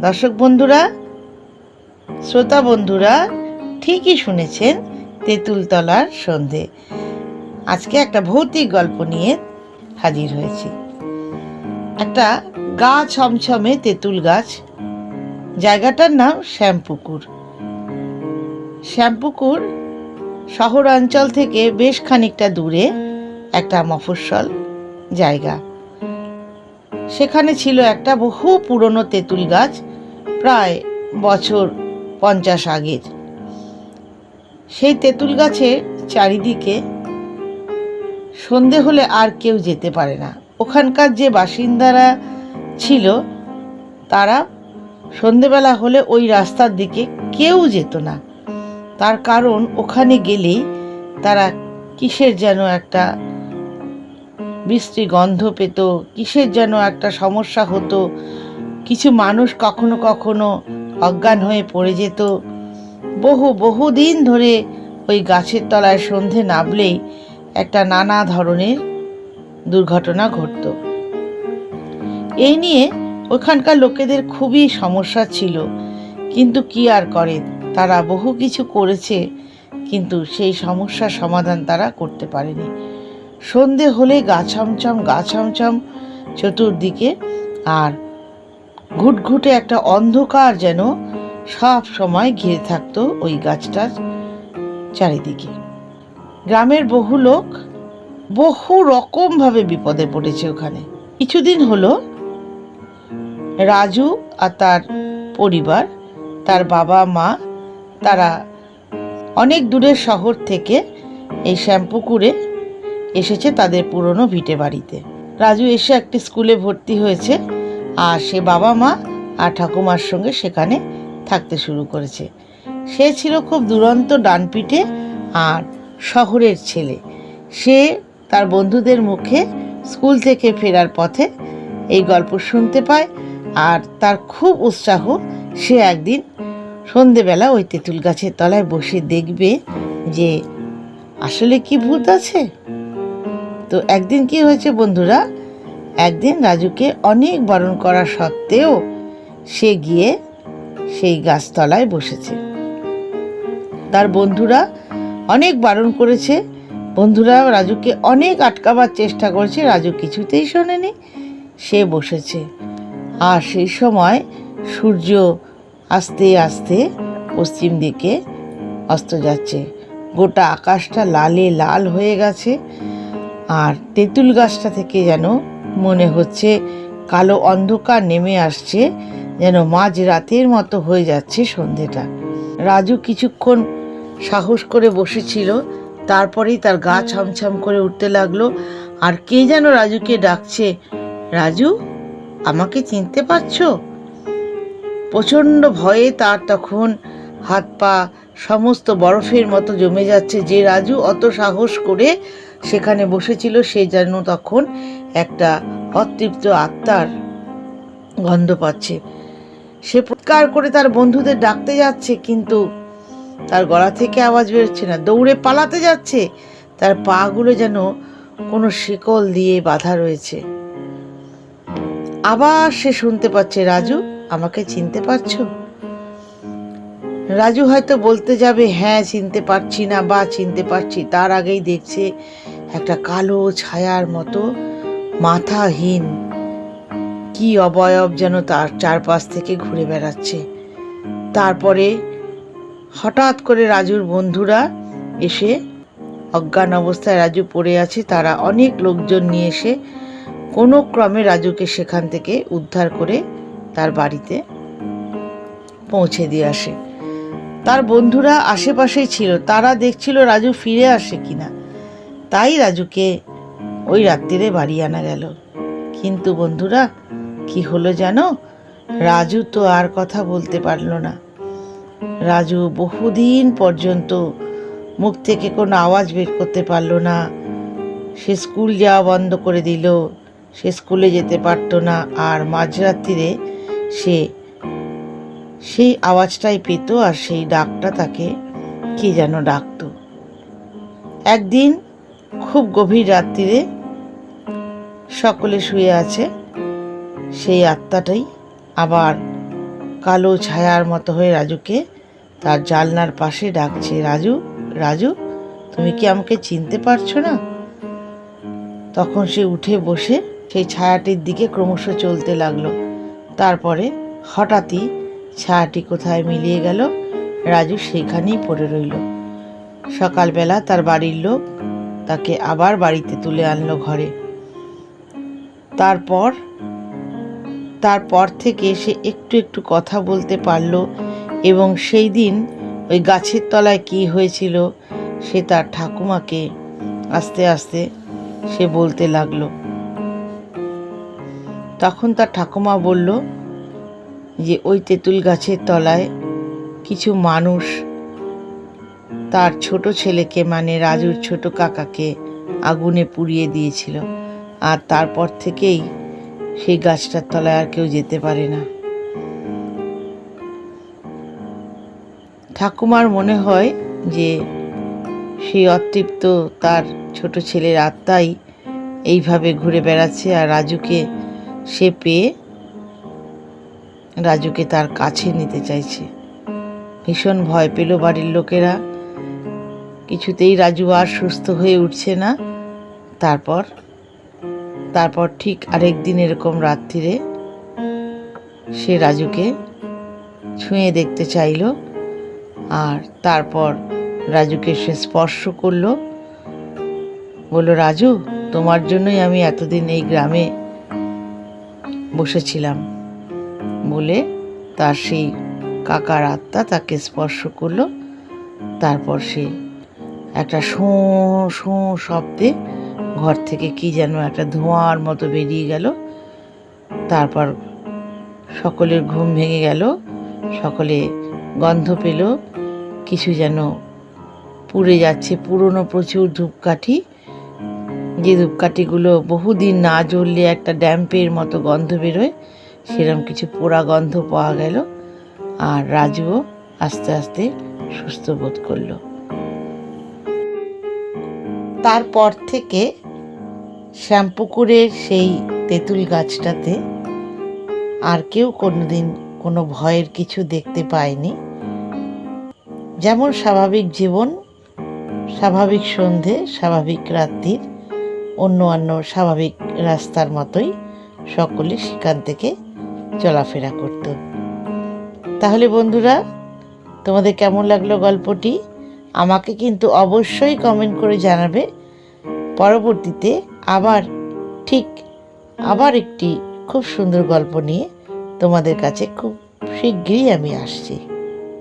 দর্শক বন্ধুরা, শ্রোতা বন্ধুরা, ঠিকই শুনেছেন তেঁতুলতলার সন্ধে। আজকে একটা ভৌতিক গল্প নিয়ে হাজির হয়েছি। একটা গা ছমছমে তেঁতুল গাছ, জায়গাটার নাম শ্যামপুকুর। শ্যামপুকুর শহরাঞ্চল থেকে বেশ খানিকটা দূরে একটা মফস্বল জায়গা। সেখানে ছিল একটা বহু পুরনো তেঁতুল গাছ প্রায় বছর পঞ্চাশ আগের। সেই তেঁতুল গাছের চারিদিকে সন্ধে হলে আর কেউ যেতে পারে না। ওখানকার যে বাসিন্দারা ছিল, তারা সন্ধেবেলা হলে ওই রাস্তার দিকে কেউ যেত না। তার কারণ ওখানে গেলেই তারা কিসের যেন একটা বৃষ্টি গন্ধ পেত, কিসের যেন একটা সমস্যা হতো কিছু মানুষ কখনো কখনো অজ্ঞান হয়ে পড়ে যেত। বহু বহু দিন ধরে ওই গাছের তলায় সন্ধে নামলেই একটা নানা ধরনের দুর্ঘটনা ঘটত। এই নিয়ে ওখানকার লোকেদের খুবই সমস্যা ছিল। কিন্তু কি আর করে, তারা বহু কিছু করেছে, কিন্তু সেই সমস্যার সমাধান তারা করতে পারেনি। সন্ধে হলে গা ছমছম গা ছমছম, চতুর্দিকে আর ঘুটঘুটে একটা অন্ধকার যেন সব সময় ঘিরে থাকতো ওই গাছটার চারিদিকে। গ্রামের বহু লোক বহু রকমভাবে বিপদে পড়েছে ওখানে। কিছুদিন হলো রাজু আর তার পরিবার, তার বাবা, মা, তারা অনেক দূরের শহর থেকে এই শ্যামপুকুরে এসেছে তাদের পুরনো ভিটে বাড়িতে। রাজু এসে একটি স্কুলে ভর্তি হয়েছে। আর সে বাবা মা আর ঠাকুমার সঙ্গে সেখানে থাকতে শুরু করেছে। সে ছিল খুব দুরন্ত ডানপিঠে আর শহরের ছেলে। সে তার বন্ধুদের মুখে স্কুল থেকে ফেরার পথে এই গল্প শুনতে পায় আর তার খুব উৎসাহ সে একদিন সন্ধেবেলা ওই তেঁতুল গাছের তলায় বসে দেখবে যে আসলে কি ভূত আছে। তো একদিন কি হয়েছে বন্ধুরা একদিন রাজুকে অনেক বারণ করা সত্ত্বেও সে গিয়ে সেই গাছতলায় বসেছে। তার বন্ধুরা অনেক বারণ করেছে। বন্ধুরা রাজুকে অনেক আটকাবার চেষ্টা করেছে। রাজু কিছুতেই শোনেনি, সে বসেছে। আর সেই সময় সূর্য আস্তে আস্তে পশ্চিম দিকে অস্ত যাচ্ছে। গোটা আকাশটা লালে লাল হয়ে গেছে। আর তেঁতুল গাছটা থেকে যেন মনে হচ্ছে কালো অন্ধকার নেমে আসছে, যেন মাঝ রাতের মতো হয়ে যাচ্ছে সন্ধেটা। রাজু কিছুক্ষণ সাহস করে বসেছিল, তারপরেই তার গা ছমছম করে উঠতে লাগল। আর কে যেন রাজুকে ডাকছে, রাজু, আমাকে চিনতে পারছ? প্রচণ্ড ভয়ে তার তখন হাত পা সমস্ত বরফের মতো জমে যাচ্ছে। যে রাজু অত সাহস করে সেখানে বসেছিল, সে যেন তখন একটা অতৃপ্ত আত্মার গন্ধ পাচ্ছে। সে প্রৎকার করে তার বন্ধুদের ডাকতে যাচ্ছে, কিন্তু তার গলা থেকে আওয়াজ বেরোচ্ছে না। দৌড়ে পালাতে যাচ্ছে। তার পাগুলো যেন কোনো শিকল দিয়ে বাঁধা রয়েছে। আবার সে শুনতে পাচ্ছে, রাজু, আমাকে চিনতে পারছ? রাজু হয়তো বলতে যাবে হ্যাঁ চিনতে পারছি না বা চিনতে পারছি। তার আগেই দেখছে একটা কালো ছায়ার মতো মাথাহীন। কি অবয়ব যেন তার চারপাশ থেকে ঘুরে বেড়াচ্ছে। তারপরে হঠাৎ করে রাজুর বন্ধুরা এসে, অজ্ঞান অবস্থায় রাজু পড়ে আছে, তারা অনেক লোকজন নিয়ে এসে কোনো ক্রমে রাজুকে সেখান থেকে উদ্ধার করে তার বাড়িতে পৌঁছে দিয়ে আসে। তার বন্ধুরা আশেপাশেই ছিল, তারা দেখছিল রাজু ফিরে আসে কিনা। তাই রাজুকে ওই রাত্রিরে বাড়ি আনা গেল। কিন্তু বন্ধুরা, কি হলো জানো? রাজু তো আর কথা বলতে পারল না। রাজু বহুদিন পর্যন্ত মুখ থেকে কোনো আওয়াজ বের করতে পারল না। সে স্কুল যাওয়া বন্ধ করে দিল। সে স্কুলে যেতে পারতো না। আর মাঝরাত্রিরে সে, সেই আওয়াজটাই পেত আর সেই ডাকটা তাকে কে যেন ডাকতো। একদিন খুব গভীর রাত্রিরে সকলে শুয়ে আছে। সেই আত্মাটাই আবার কালো ছায়ার মতো হয়ে রাজুকে তার জালনার পাশে ডাকছে, রাজু রাজু, তুমি কি আমাকে চিনতে পারছ না? তখন সে উঠে বসে সেই ছায়াটির দিকে ক্রমশ চলতে লাগল। তারপরে হঠাৎই ছায়াটি কোথায় মিলিয়ে গেল, রাজু সেখানেই পড়ে রইল। সকালবেলা তার বাড়ির লোক তাকে আবার বাড়িতে তুলে আনলো ঘরে। তারপর তারপর থেকে সে একটু একটু কথা বলতে পারল এবং সেই দিন ওই গাছের তলায় কি হয়েছিল সে তার ঠাকুমাকে আস্তে আস্তে সে বলতে লাগল। তখন তার ঠাকুমা বলল যে, ওই তেঁতুল গাছের তলায় কিছু মানুষ তার ছোট ছেলেকে মানে রাজুর ছোট কাকাকে আগুনে পুড়িয়ে দিয়েছিল। আর তারপর থেকেই সেই গাছটার তলায় আর কেউ যেতে পারে না। ঠাকুমার মনে হয় যে সেই অতৃপ্ত তার ছোট ছেলের আত্মাই এইভাবে ঘুরে বেড়াচ্ছে আর রাজুকে সে পেয়ে রাজুকে তার কাছে নিতে চাইছে। ভীষণ ভয় পেল বাড়ির লোকেরা। কিছুতেই রাজু আর সুস্থ হয়ে উঠছে না। তারপর তারপর ঠিক আরেক দিন এরকম রাত্রিরে সে রাজুকে ছুঁয়ে দেখতে চাইল আর তারপর রাজুকে সে স্পর্শ করল। বলল, রাজু, তোমার জন্যই আমি এতদিন এই গ্রামে বসেছিলাম। বলে তার সেই কাকার আত্মা তাকে স্পর্শ করল। তারপর সে একটা শোঁ শোঁ শব্দে ঘর থেকে কি যেন একটা ধোঁয়ার মতো বেরিয়ে গেল। তারপর সকলের ঘুম ভেঙে গেল, সকলে গন্ধ পেল, কিছু যেন পুড়ে যাচ্ছে, পুরনো প্রচুর ধূপকাঠি। যে ধূপকাঠিগুলো বহুদিন না জ্বললে একটা ড্যাম্পের মতো গন্ধ বেরোয় সেরকম কিছু পোড়া গন্ধ পাওয়া গেল। আর রাজুও আস্তে আস্তে সুস্থ বোধ করল। তারপর থেকে শ্যামপুকুরের সেই তেঁতুল গাছটাতে আর কেউ কোনোদিন কোনো ভয়ের কিছু দেখতে পায়নি। যেমন স্বাভাবিক জীবন, স্বাভাবিক সন্ধে, স্বাভাবিক রাত্রির, অন্য অন্য স্বাভাবিক রাস্তার মতোই সকলে সেখান থেকে চলাফেরা করত। তাহলে বন্ধুরা, তোমাদের কেমন লাগল গল্পটি? আমাকে কিন্তু অবশ্যই কমেন্ট করে জানাবে। পরবর্তীতে আবার, ঠিক আবার একটি খুব সুন্দর গল্প নিয়ে তোমাদের কাছে খুব শিগগিরই আমি আসছি।